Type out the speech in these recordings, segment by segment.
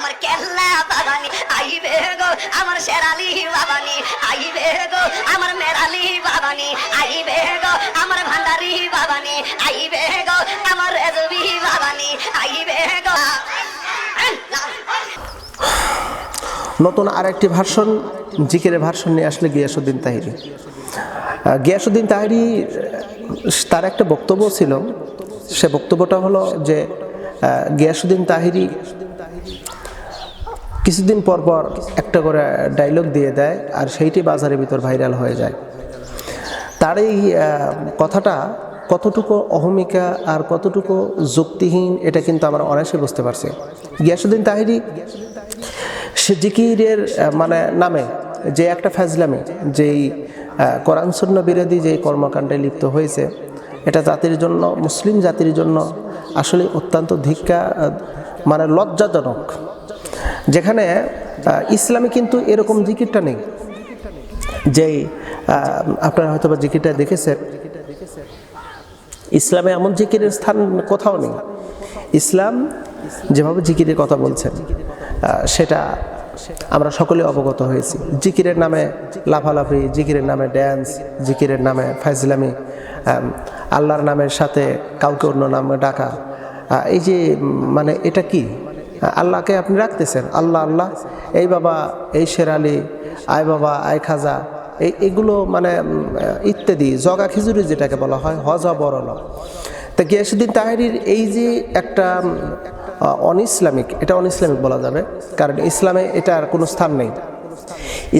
আমার কেল্লা বাগানি আইবে গো আমার শেরালি বাবানি, আইবে গো আমার মেরালি বাবানি, আইবে গো আমার ভান্ডারি বাবানি, আইবে গো আমার রেজবি বাবানি, আইবে গো। নতুন আরেকটি ভার্সন, জিকের ভার্সন নিয়ে আসলে গিয়াসুদ্দিন তাহিরি। গিয়াসুদ্দিন তাহিরি, তার একটা বক্তব্য ছিল, সে বক্তব্যটা হলো যে গিয়াসুদ্দিন তাহিরি কিছুদিন পর পর একটা করে ডায়লগ দিয়ে দেয় আর সেইটি বাজারের ভিতর ভাইরাল হয়ে যায়। তার এই কথাটা কতটুকু অহমিকা আর কতটুকু যুক্তিহীন এটা কিন্তু আমরা অনায়াসে বুঝতে পারছি। গিয়াসুদ্দিন তাহিরি, সে জিকিরের মানে নামে যে একটা ফাজলামি যেই কোরআন বিরোধী যে কর্মকাণ্ডে লিপ্ত হয়েছে, এটা জাতির জন্য, মুসলিম জাতির জন্য আসলে অত্যন্ত ধিক্কা মানে লজ্জাজনক। যেখানে ইসলামে কিন্তু এরকম জিকিরটা নেই। আহ, আপনারা হয়তো বা জিকিরটা দেখেছেন। ইসলামে এমন জিকিরের স্থান কোথাও নেই। ইসলাম যেভাবে জিকিরের কথা বলছেন সেটা আমরা সকলে অবগত হয়েছি। জিকিরের নামে লাফালাফি জিকিরের নামে ড্যান্স জিকিরের নামে ফাইজলামি আল্লাহর নামের সাথে কাউকে অন্য নামে ডাকা। এই যে মানে এটা কি? আল্লাহকে আপনি রাখতেছেন। আল্লাহ আল্লাহ, এই বাবা, এই শেরালি, আয় বাবা, আয় খাজা, এই, এগুলো মানে ইত্যাদি, জগা খিচুড়ি যেটাকে বলা হয়, হজ বরল তা গিয়াসুদ্দিন তাহেরির এই যে একটা অন ইসলামিক এটা অন ইসলামিক বলা যাবে, কারণ ইসলামে এটার কোনো স্থান নেই।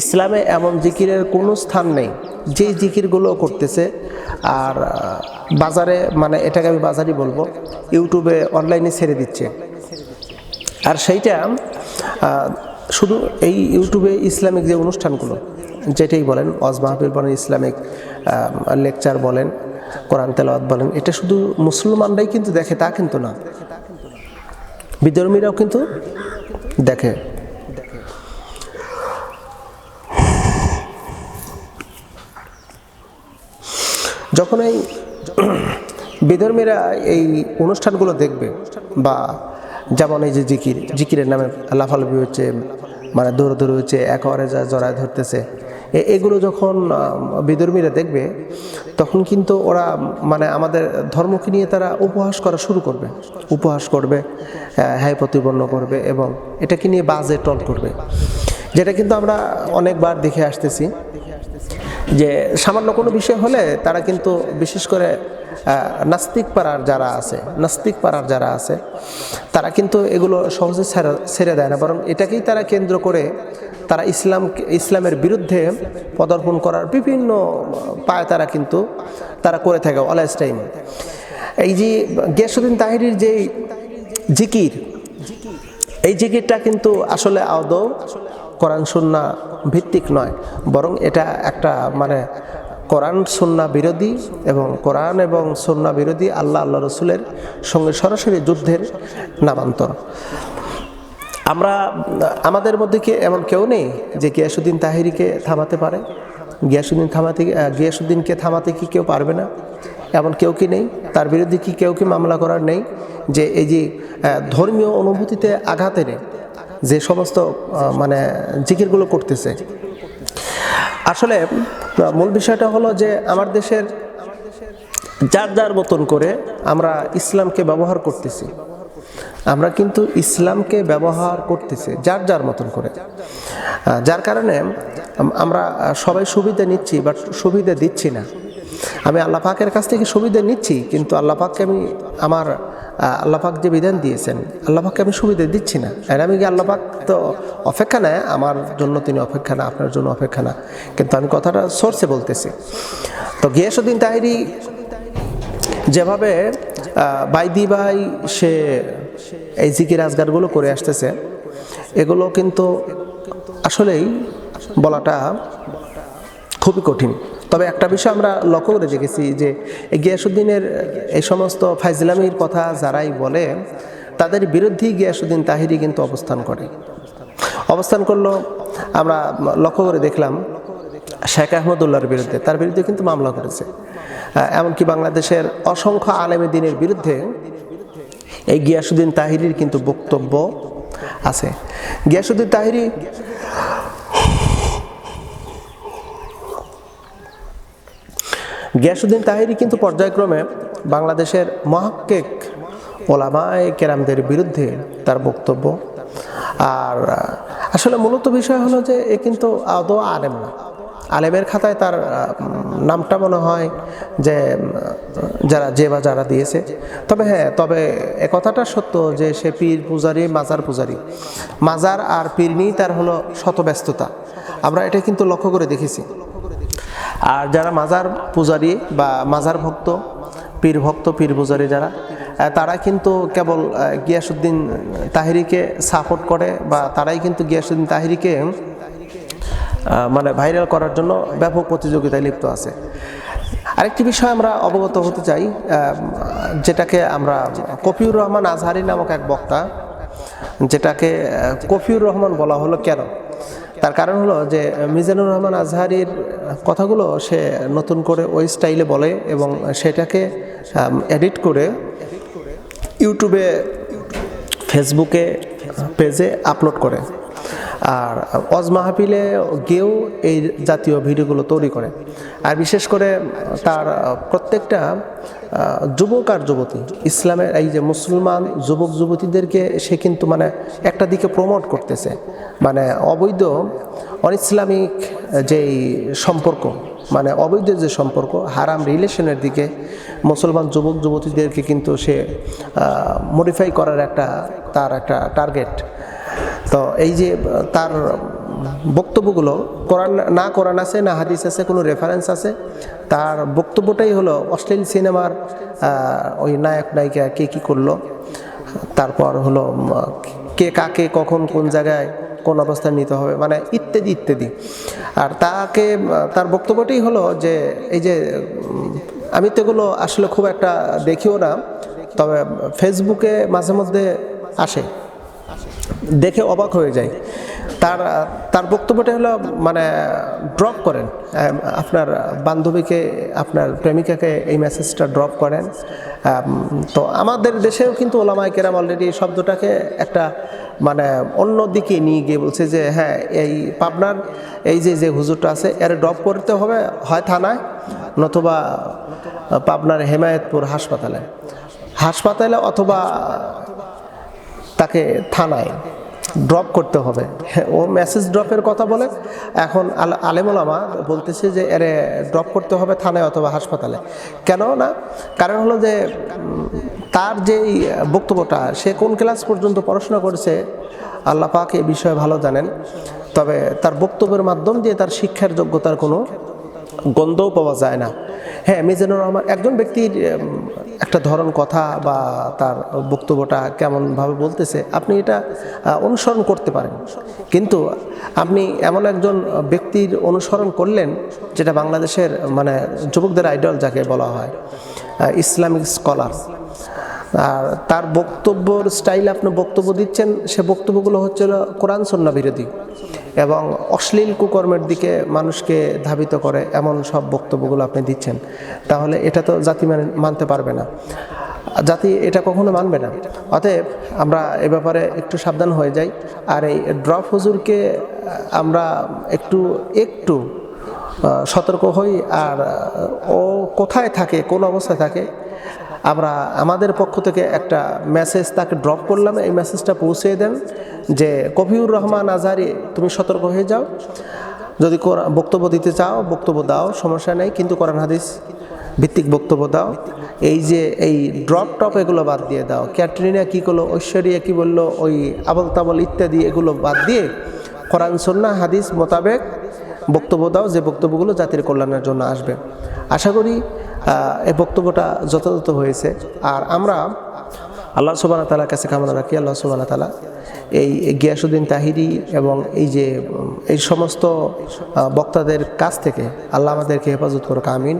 ইসলামে এমন জিকিরের কোনো স্থান নেই, যে জিকিরগুলো করতেছে, আর বাজারে মানে এটাকে আমি বাজারই বলব, ইউটিউবে অনলাইনে ছেড়ে দিচ্ছে। আর সেইটা শুধু এই ইউটিউবে ইসলামিক যে অনুষ্ঠানগুলো, যেটাই বলেন ওয়াজ বলেন, ইসলামিক লেকচার বলেন, কোরআন তেলাওয়াত বলেন, এটা শুধু মুসলমানরাই কিন্তু দেখে, তা কিন্তু না। বিধর্মীরাও কিন্তু দেখে। যখন এই বিধর্মীরা এই অনুষ্ঠানগুলো দেখবে বা যেমন এই যে জিকির। জিকিরের নামে লাফালাফি হচ্ছে মানে দৌড় দৌড় হচ্ছে একেবারে যা জড়ায় ধরতেছে। এগুলো যখন বিধর্মীরা দেখবে, তখন কিন্তু ওরা মানে আমাদের ধর্মকে নিয়ে তারা উপহাস করা শুরু করবে। উপহাস করবে হ্যাঁ প্রতিপন্ন করবে এবং এটাকে নিয়ে বাজে টল করবে। যেটা কিন্তু আমরা অনেকবার দেখে আসতেছি। যে সামান্য কোনো বিষয় হলে তারা কিন্তু বিশেষ করে নাস্তিক পাড়ার যারা আছে, নাস্তিক পাড়ার যারা আছে, তারা কিন্তু এগুলো সহজে ছেড়ে- দেয় না। বরং এটাকেই তারা কেন্দ্র করে তারা ইসলাম, ইসলামের বিরুদ্ধে পদার্পণ করার বিভিন্ন পায় তারা কিন্তু তারা করে থাকে অলএস টাইম এই যে গিয়াসুদ্দিন তাহিরির যে জিকির, এই জিকিরটা কিন্তু আসলে আদৌ কোরআন সুন্না ভিত্তিক নয়, বরং এটা একটা মানে কোরআন সুন্না বিরোধী এবং কোরআন এবং সুন্না বিরোধী আল্লাহ আল্লাহ রসুলের সঙ্গে সরাসরি যুদ্ধের নামান্তর। আমরা, আমাদের মধ্যে কি এমন কেউ নেই যে গিয়াসুদ্দিন তাহিরিকে থামাতে পারে? গিয়াসুদ্দিন থামাতে গিয়াসুদ্দিনকে থামাতে কি কেউ পারবে না? এমন কেউ কি নেই? তার বিরুদ্ধে কি কেউ কি মামলা করার নেই? যে এই যে ধর্মীয় অনুভূতিতে আঘাত এনে যে সমস্ত মানে জিকিরগুলো করতেছে। আসলে মূল বিষয়টা হলো যে আমার দেশের যার যার মতন করে আমরা ইসলামকে ব্যবহার করতেছি। আমরা কিন্তু ইসলামকে ব্যবহার করতেছি যার যার মতন করে। যার কারণে আমরা সবাই সুবিধা নিচ্ছি, বাট সুবিধা দিচ্ছি না। আমি আল্লাহ পাকের কাছ থেকে সুবিধা নিচ্ছি, কিন্তু আল্লাহ পাককে আমি আমার আহ, আল্লাহ পাক যে বিধান দিয়েছেন আল্লাহ পাককে আমি সুবিধা দিচ্ছি না। আর আমি কি আল্লাহ পাক তো অপেক্ষা নেয় আমার জন্য তিনি অপেক্ষা না আপনার জন্য অপেক্ষা না। কিন্তু আমি কথাটা সোর্সে বলতেছি। তো গিয়াসুদ্দিন তাহিরি যেভাবে বাইদি ভাই সে এই জিকির আজগারগুলো করে আসতেছে এগুলো কিন্তু আসলেই বলাটা খুবই কঠিন। তবে একটা বিষয় আমরা লক্ষ্য করে দেখেছি যে গিয়াসুদ্দিনের এই সমস্ত ফাইজলামির কথা যারাই বলে, তাদের বিরুদ্ধেই গিয়াসুদ্দিন তাহিরি কিন্তু অবস্থান করে। অবস্থান করল, আমরা লক্ষ্য করে দেখলাম শেখ আহমদুল্লাহর বিরুদ্ধে, তার বিরুদ্ধে কিন্তু মামলা করেছে। এমনকি বাংলাদেশের অসংখ্য আলেমে দিনের বিরুদ্ধে এই গিয়াসুদ্দিন তাহিরির কিন্তু বক্তব্য আছে। গিয়াসুদ্দিন তাহিরি গিয়াসুদ্দিন তাহিরি কিন্তু পর্যায়ক্রমে বাংলাদেশের মহাক্কেক ওলামায় কেরামদের বিরুদ্ধে তার বক্তব্য। আর আসলে মূলত বিষয় হলো যে এ কিন্তু আদৌ আলেম না। আলেমের খাতায় তার নামটা মনে হয় যে যারা যে বা যারা দিয়েছে। তবে হ্যাঁ তবে এ কথাটা সত্য যে সে পীর পূজারি, মাজার পূজারি। মাজার আর পীর নিয়েই তার হলো শত ব্যস্ততা আমরা এটা কিন্তু লক্ষ্য করে দেখেছি। আর যারা মাজার পূজারি বা মাজার ভক্ত, পীর ভক্ত, পীর পূজারি যারা তারা কিন্তু কেবল গিয়াসুদ্দিন তাহিরিকে সাপোর্ট করে বা তারাই কিন্তু গিয়াসুদ্দিন তাহিরিকে মানে ভাইরাল করার জন্য ব্যাপক প্রতিযোগিতায় লিপ্ত আছে। আরেকটি বিষয় আমরা অবগত হতে চাই যেটাকে আমরা কফিউর রহমান আজহারি নামক এক বক্তা, যেটাকে কফিউর রহমান বলা হলো কেন? তার কারণ হলো যে, মিজানুর রহমান আজহারির কথাগুলো সে নতুন করে ওই স্টাইলে বলে এবং সেটাকে এডিট করে ইউটিউবে, ফেসবুকে পেজে আপলোড করে। আর অজ মাহফিলে গিয়েও এই জাতীয় ভিডিওগুলো তৈরি করে। আর বিশেষ করে তার প্রত্যেকটা যুবক আর যুবতী, ইসলামের এই যে মুসলমান যুবক যুবতীদেরকে সে কিন্তু মানে একটা দিকে প্রমোট করতেছে। মানে অবৈধ অনইসলামিক যেই সম্পর্ক মানে অবৈধ যে সম্পর্ক, হারাম রিলেশনের দিকে মুসলমান যুবক যুবতীদেরকে কিন্তু সে মডিফাই করার একটা, তার একটা টার্গেট তো এই যে তার বক্তব্যগুলো, কোরআন না কোরআন আছে, না হাদিস আছে, কোনো রেফারেন্স আছে, তার বক্তব্যটাই হলো অশ্লীল সিনেমার ওই নায়ক, নায়িকা কে কী করল, তারপর হলো কে কাকে, কখন, কোন জায়গায়, কোন অবস্থায় নিতে হবে মানে ইত্যাদি ইত্যাদি। আর তাকে, তার বক্তব্যটাই হলো যে, এই যে আমি তো এগুলো আসলে খুব একটা দেখিও না, তবে ফেসবুকে মাঝে মধ্যে আসে। দেখে অবাক হয়ে যায়। তার তার বক্তব্যটা হলো মানে ড্রপ করেন। আপনার বান্ধবীকে, আপনার প্রেমিকাকে এই মেসেজটা ড্রপ করেন। তো আমাদের দেশেও কিন্তু ওলামাই কেরাম অলরেডি এই শব্দটাকে একটা মানে অন্য দিকে নিয়ে গিয়ে বলছে যে হ্যাঁ এই পাবনার এই যে যে হুজুরটা আছে, এর ড্রপ করতে হবে, হয় থানায়, নতুবা পাবনার হেমায়তপুর হাসপাতালে। হাসপাতালে অথবা তাকে থানায় ড্রপ করতে হবে। হ্যাঁ, ও মেসেজ ড্রপের কথা বলে। এখন আল আলেমুলামা বলতেছে যে এর ড্রপ করতে হবে থানায় অথবা হাসপাতালে। কেন না? কারণ হলো যে তার যেই বক্তব্যটা সে কোন ক্লাস পর্যন্ত পড়াশোনা করেছে আল্লাহ পাক এই বিষয়ে ভালো জানেন। তবে তার বক্তব্যের মাধ্যম দিয়ে তার শিক্ষার যোগ্যতার কোনো গন্ধও পাওয়া যায় না। হ্যাঁ মিজানুর রহমান একজন ব্যক্তির একটা ধরন কথা বা তার বক্তব্যটা কেমনভাবে বলতেছে, আপনি এটা অনুসরণ করতে পারেন। কিন্তু আপনি এমন একজন ব্যক্তির অনুসরণ করলেন, যেটা বাংলাদেশের মানে যুবকদের আইডল যাকে বলা হয় ইসলামিক স্কলার। আর তার বক্তব্যর স্টাইল আপনি বক্তব্য দিচ্ছেন, সে বক্তব্যগুলো হচ্ছে হলো কোরআন, সন্না বিরোধী। এবং অশ্লীল কুকর্মের দিকে মানুষকে ধাবিত করে এমন সব বক্তব্যগুলো আপনি দিচ্ছেন। তাহলে এটা তো জাতি মানে মানতে পারবে না। জাতি এটা কখনো মানবে না। অতএব আমরা এ ব্যাপারে একটু সাবধান হয়ে যাই। আর এই ড্রপ হুজুরকে আমরা একটু একটু সতর্ক হই। আর ও কোথায় থাকে, কোন অবস্থায় থাকে আমরা আমাদের পক্ষ থেকে একটা মেসেজ তাকে ড্রপ করলাম। এই মেসেজটা পৌঁছে দেন যে কবিউর রহমান আজারি তুমি সতর্ক হয়ে যাও। যদি বক্তব্য দিতে চাও, বক্তব্য দাও, সমস্যা নেই। কিন্তু কোরআন হাদিস ভিত্তিক বক্তব্য দাও। এই যে, এই ড্রপ টপ এগুলো বাদ দিয়ে দাও। ক্যাটরিনা কী করল? ঐশ্বরিয়া কী বলল? ওই আবল তাবল ইত্যাদি এগুলো বাদ দিয়ে কোরআন সন্না হাদিস মোতাবেক বক্তব্য দাও। যে বক্তব্যগুলো জাতির কল্যাণের জন্য আসবে। আশা করি এই বক্তব্যটা যথাযথ হয়েছে। আর আমরা আল্লাহ সুবাহ তালার কাছে কামনা রাখি, আল্লাহ সুবাহ তালা এই গিয়াসুদ্দিন তাহিরি এবং এই যে, এই সমস্ত বক্তাদের কাছ থেকে আল্লাহ আমাদেরকে হেফাজত করুক, আমিন।